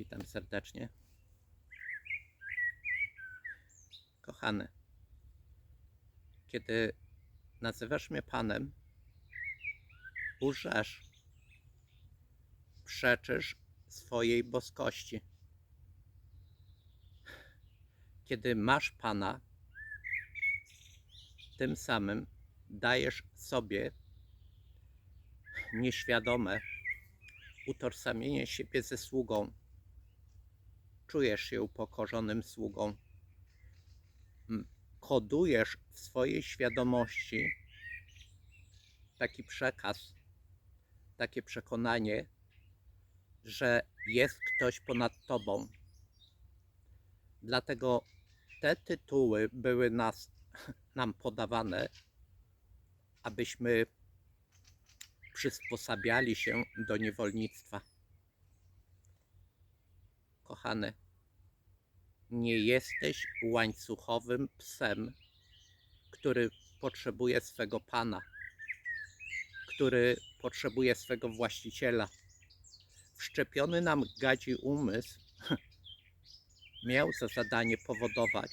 Witam serdecznie. Kochany, kiedy nazywasz mnie Panem, urzesz, przeczysz swojej boskości. Kiedy masz Pana, tym samym dajesz sobie nieświadome utożsamienie siebie ze sługą. Czujesz się upokorzonym sługą. M- Kodujesz w swojej świadomości taki przekaz, takie przekonanie, że jest ktoś ponad tobą. Dlatego te tytuły były nas, nam podawane, abyśmy przysposabiali się do niewolnictwa. Kochany, nie jesteś łańcuchowym psem, który potrzebuje swego pana, który potrzebuje swego właściciela. Wszczepiony nam gadzi umysł miał za zadanie powodować,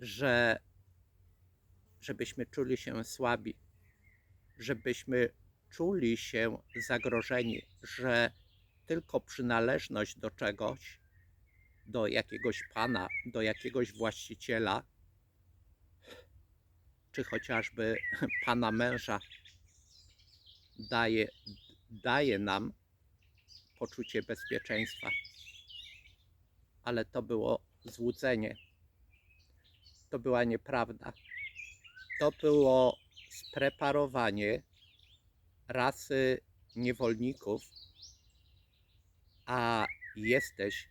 że żebyśmy czuli się słabi, żebyśmy czuli się zagrożeni, że tylko przynależność do czegoś, do jakiegoś pana, do jakiegoś właściciela, czy chociażby pana męża, daje, daje nam poczucie bezpieczeństwa. Ale to było złudzenie. To była nieprawda. To było spreparowanie rasy niewolników, a jesteś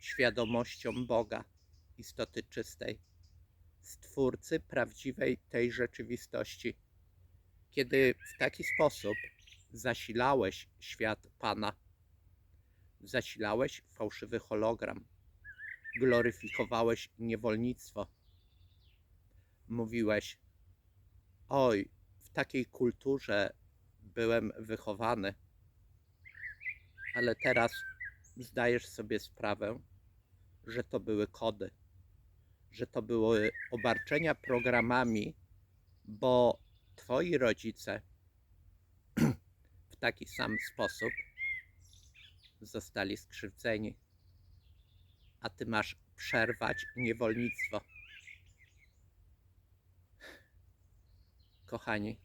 świadomością Boga, istoty czystej, stwórcy prawdziwej tej rzeczywistości. Kiedy w taki sposób zasilałeś świat Pana, zasilałeś fałszywy hologram, gloryfikowałeś niewolnictwo, mówiłeś, oj, w takiej kulturze byłem wychowany, ale teraz zdajesz sobie sprawę, że to były kody, że to były obarczenia programami, bo twoi rodzice w taki sam sposób zostali skrzywdzeni, a ty masz przerwać niewolnictwo. Kochani,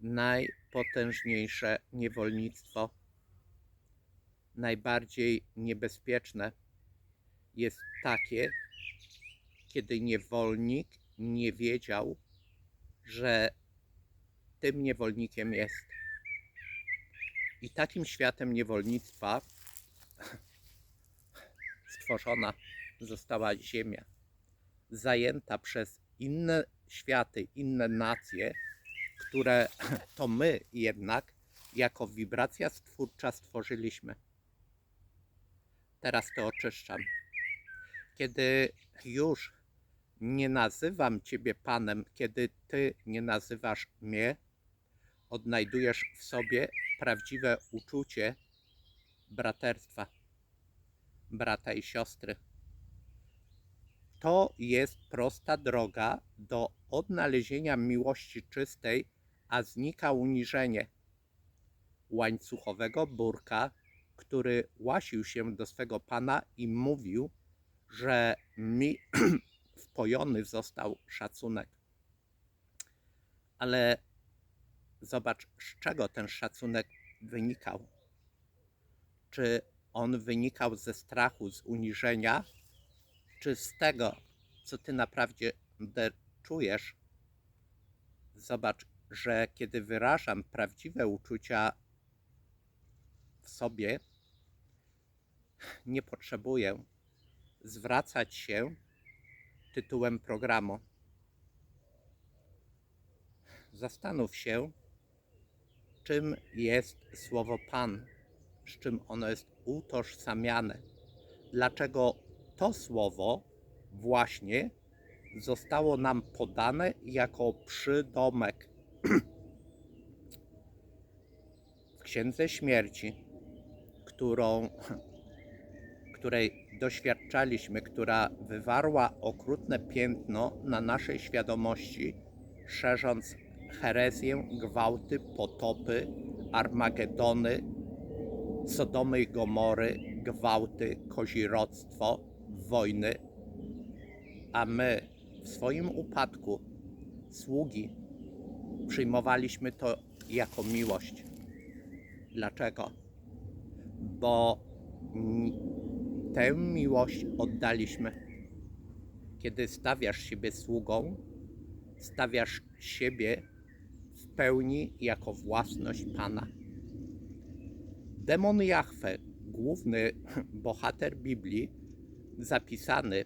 najpotężniejsze niewolnictwo, najbardziej niebezpieczne jest takie, kiedy niewolnik nie wiedział, że tym niewolnikiem jest. I takim światem niewolnictwa stworzona została Ziemia, zajęta przez inne światy, inne nacje, które to my jednak jako wibracja stwórcza stworzyliśmy. Teraz to oczyszczam. Kiedy już nie nazywam Ciebie Panem, kiedy Ty nie nazywasz mnie, odnajdujesz w sobie prawdziwe uczucie braterstwa, brata i siostry. To jest prosta droga do odnalezienia miłości czystej, a znika uniżenie łańcuchowego burka, który łasił się do swego pana i mówił, że mi wpojony został szacunek. Ale zobacz, z czego ten szacunek wynikał. Czy on wynikał ze strachu, z uniżenia, czy z tego, co ty naprawdę czujesz? Zobacz, że kiedy wyrażam prawdziwe uczucia w sobie, nie potrzebuję zwracać się tytułem programu. Zastanów się, czym jest słowo Pan, z czym ono jest utożsamiane. Dlaczego to słowo właśnie zostało nam podane jako przydomek w Księdze Śmierci którą, której doświadczaliśmy, która wywarła okrutne piętno na naszej świadomości, szerząc herezję, gwałty, potopy, Armagedony, Sodomy i Gomory, gwałty, kozirodztwo, wojny, a my w swoim upadku, sługi, przyjmowaliśmy to jako miłość. Dlaczego? Bo tę miłość oddaliśmy. Kiedy stawiasz siebie sługą, stawiasz siebie w pełni jako własność Pana. Demon Jahwe, główny bohater Biblii, zapisany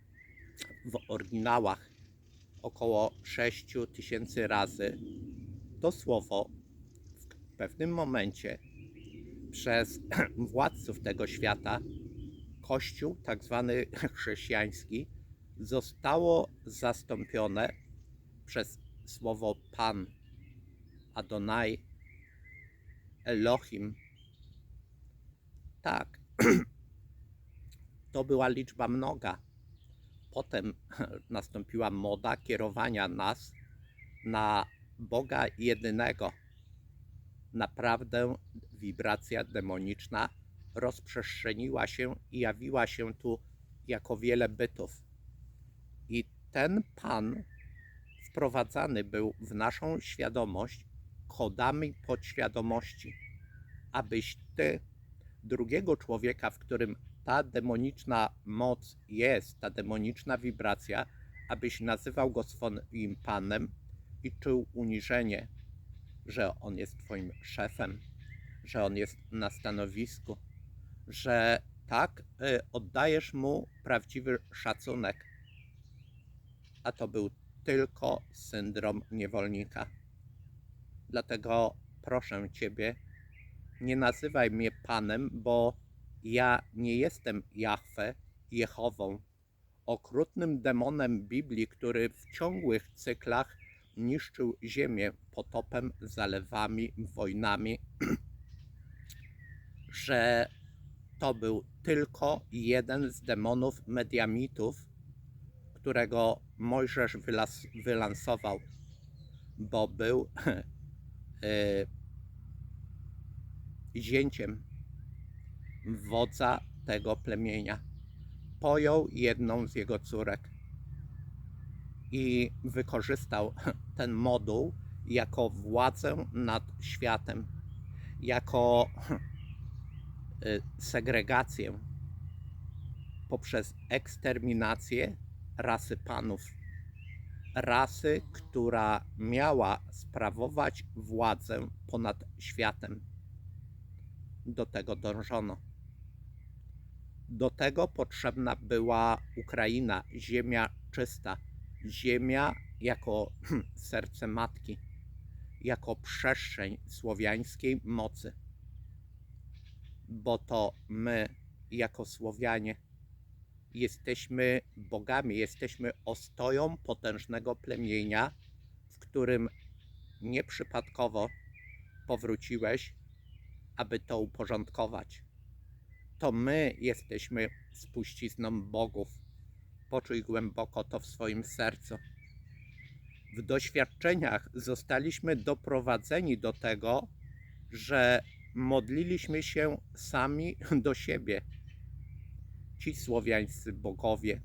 w oryginałach około 6 tysięcy razy, to słowo w pewnym momencie przez władców tego świata, Kościół, tak zwany chrześcijański, zostało zastąpione przez słowo Pan, Adonai, Elohim. Tak, to była liczba mnoga. Potem nastąpiła moda kierowania nas na Boga jedynego. Naprawdę wibracja demoniczna rozprzestrzeniła się i jawiła się tu jako wiele bytów. I ten Pan wprowadzany był w naszą świadomość kodami podświadomości, abyś ty drugiego człowieka, w którym ta demoniczna moc jest, ta demoniczna wibracja, abyś nazywał go swoim panem i czuł uniżenie, że on jest twoim szefem, że on jest na stanowisku, że tak y, oddajesz mu prawdziwy szacunek. A to był tylko syndrom niewolnika. Dlatego proszę ciebie, nie nazywaj mnie panem, bo ja nie jestem Jahwe, Jehową, okrutnym demonem Biblii, który w ciągłych cyklach niszczył ziemię potopem, zalewami, wojnami, że to był tylko jeden z demonów mediamitów, którego Mojżesz wylas, wylansował, bo był y, zięciem wodza tego plemienia. Pojął jedną z jego córek i wykorzystał ten moduł jako władzę nad światem, jako segregację poprzez eksterminację rasy panów. Rasy, która miała sprawować władzę ponad światem. Do tego dążono. Do tego potrzebna była Ukraina, ziemia czysta, ziemia jako serce matki, jako przestrzeń słowiańskiej mocy. Bo to my, jako Słowianie, jesteśmy bogami, jesteśmy ostoją potężnego plemienia, w którym nieprzypadkowo powróciłeś, aby to uporządkować. To my jesteśmy spuścizną bogów. Poczuj głęboko to w swoim sercu. W doświadczeniach zostaliśmy doprowadzeni do tego, że modliliśmy się sami do siebie ci słowiańscy bogowie,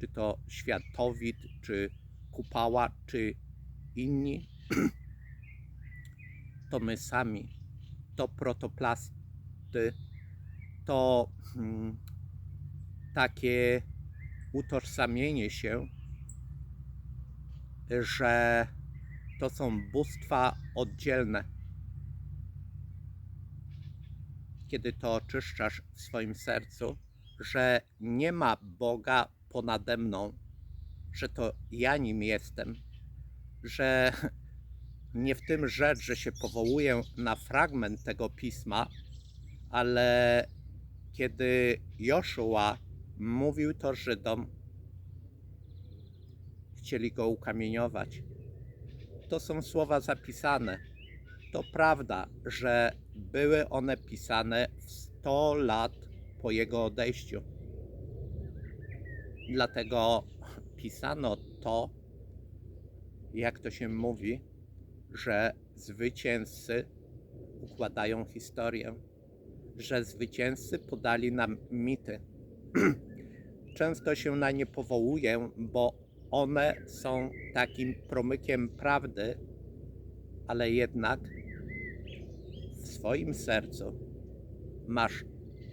czy to Światowit, czy Kupała, czy inni, to my sami, to protoplasty, to hmm, takie utożsamienie się, że to są bóstwa oddzielne. Kiedy to oczyszczasz w swoim sercu, że nie ma Boga ponade mną, że to ja nim jestem, że nie w tym rzecz, że się powołuję na fragment tego pisma, ale kiedy Joszua mówił to Żydom, chcieli go ukamieniować. To są słowa zapisane. To prawda, że były one pisane w 100 lat po jego odejściu. Dlatego pisano to, jak to się mówi, że zwycięzcy układają historię, że zwycięzcy podali nam mity. Często się na nie powołuję, bo one są takim promykiem prawdy, ale jednak w swoim sercu masz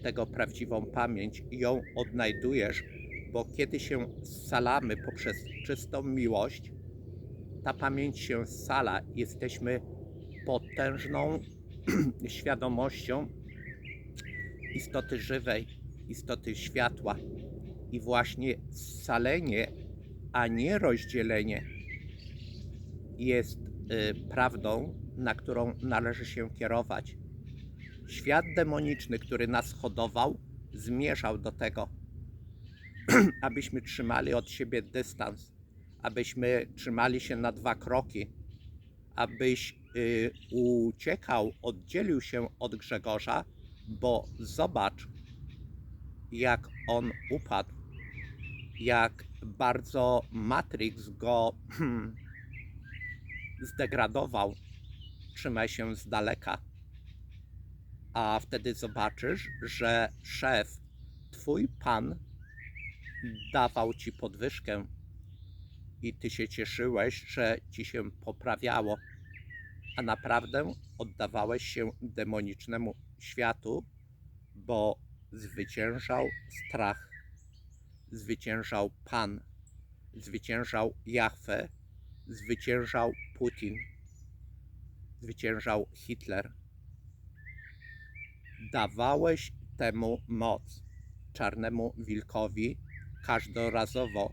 tego prawdziwą pamięć i ją odnajdujesz, bo kiedy się scalamy poprzez czystą miłość, ta pamięć się scala. Jesteśmy potężną świadomością istoty żywej, istoty światła. I właśnie scalenie, a nie rozdzielenie jest prawdą, na którą należy się kierować. Świat demoniczny, który nas hodował, zmierzał do tego, abyśmy trzymali od siebie dystans, abyśmy trzymali się na dwa kroki, abyś y, uciekał, oddzielił się od Grzegorza, bo zobacz, jak on upadł, jak bardzo Matrix go zdegradował. Trzymaj się z daleka. A wtedy zobaczysz, że szef, twój pan, dawał ci podwyżkę i ty się cieszyłeś, że ci się poprawiało, a naprawdę oddawałeś się demonicznemu światu, bo zwyciężał strach, zwyciężał Pan, zwyciężał Jahwe, zwyciężał Putin, zwyciężał Hitler. Dawałeś temu moc, czarnemu wilkowi, każdorazowo,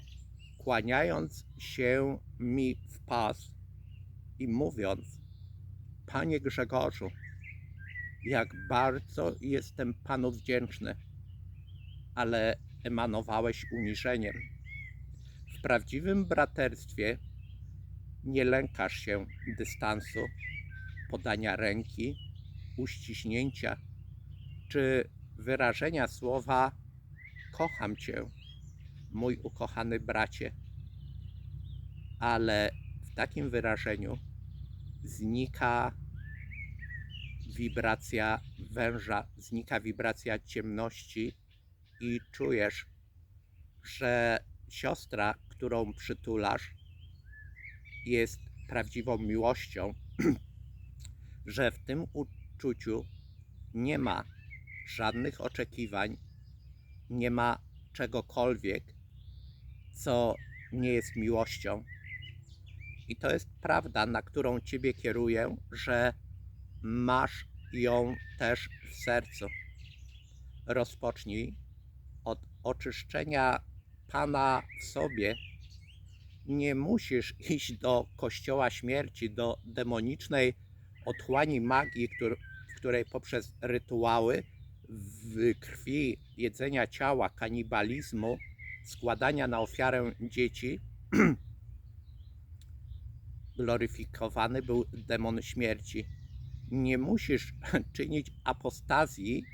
kłaniając się mi w pas i mówiąc: Panie Grzegorzu, jak bardzo jestem Panu wdzięczny, ale emanowałeś uniżeniem. W prawdziwym braterstwie nie lękasz się dystansu, podania ręki, uściśnięcia czy wyrażenia słowa kocham Cię, mój ukochany bracie. Ale w takim wyrażeniu znika wibracja węża, znika wibracja ciemności i czujesz, że siostra, którą przytulasz, jest prawdziwą miłością, że w tym uczuciu nie ma żadnych oczekiwań, nie ma czegokolwiek, co nie jest miłością. I to jest prawda, na którą Ciebie kieruję, że masz ją też w sercu. Rozpocznij od oczyszczenia Pana w sobie. Nie musisz iść do kościoła śmierci, do demonicznej otchłani magii, w której poprzez rytuały w krwi jedzenia ciała, kanibalizmu, składania na ofiarę dzieci, gloryfikowany był demon śmierci. Nie musisz czynić apostazji,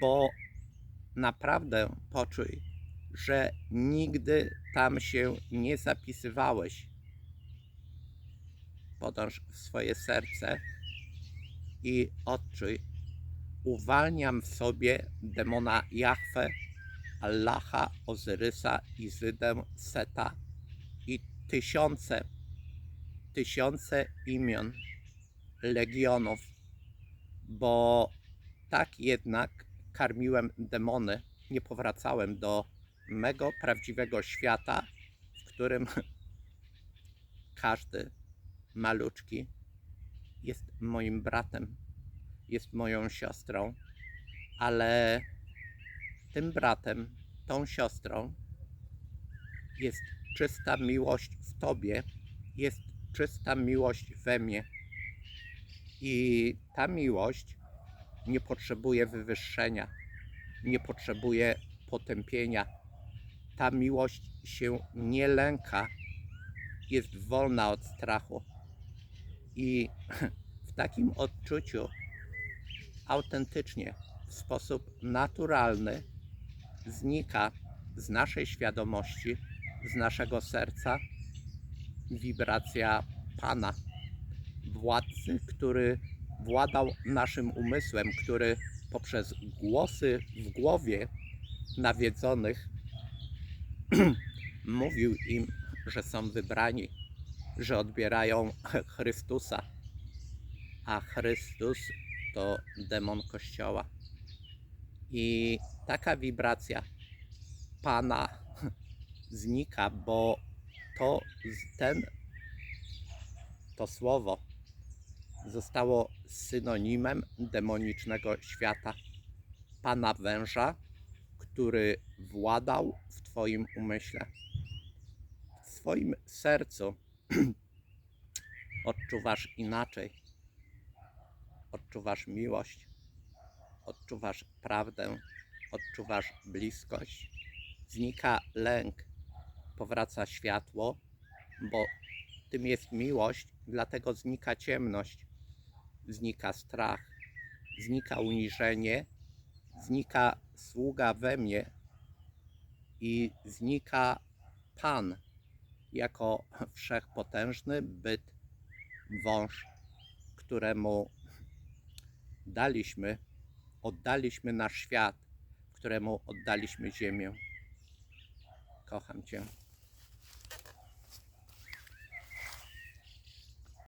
bo naprawdę poczuj, że nigdy tam się nie zapisywałeś. Podąż w swoje serce i odczuj. Uwalniam w sobie demona Jahwe, Allaha, Ozyrysa, Izydę, Seta i tysiące, tysiące imion, legionów, bo tak jednak karmiłem demony, nie powracałem do mego prawdziwego świata, w którym każdy maluczki jest moim bratem, jest moją siostrą, ale tym bratem, tą siostrą jest czysta miłość w Tobie, jest czysta miłość we mnie. I ta miłość nie potrzebuje wywyższenia, nie potrzebuje potępienia. Ta miłość się nie lęka, jest wolna od strachu. I takim odczuciu autentycznie, w sposób naturalny znika z naszej świadomości, z naszego serca wibracja Pana, władcy, który władał naszym umysłem, który poprzez głosy w głowie nawiedzonych mówił im, że są wybrani, że odbierają Chrystusa, a Chrystus to demon Kościoła. I taka wibracja Pana znika, bo to ten, to słowo zostało synonimem demonicznego świata. Pana węża, który władał w Twoim umyśle. W swoim sercu odczuwasz inaczej. Odczuwasz miłość, odczuwasz prawdę, odczuwasz bliskość. Znika lęk, powraca światło, bo tym jest miłość, dlatego znika ciemność, znika strach, znika uniżenie, znika sługa we mnie i znika Pan jako wszechpotężny byt, wąż, któremu daliśmy, oddaliśmy nasz świat, któremu oddaliśmy ziemię. Kocham Cię.